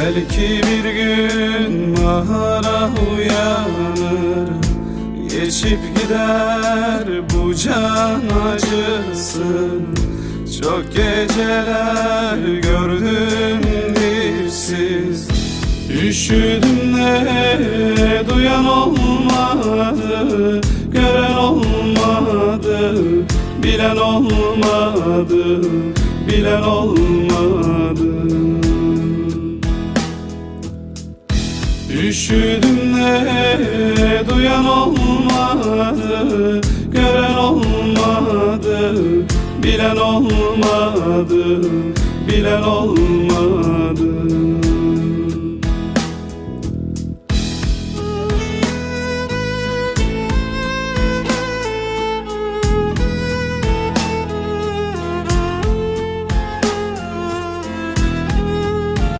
Belki bir gün bahara uyanır Geçip gider bu can acısı Çok geceler gördüm dipsiz Üşüdüm de duyan olmadı Gören olmadı Bilen olmadı Bilen olmadı Üşüdüm de duyan olmadı Gören olmadı Bilen olmadı Bilen olmadı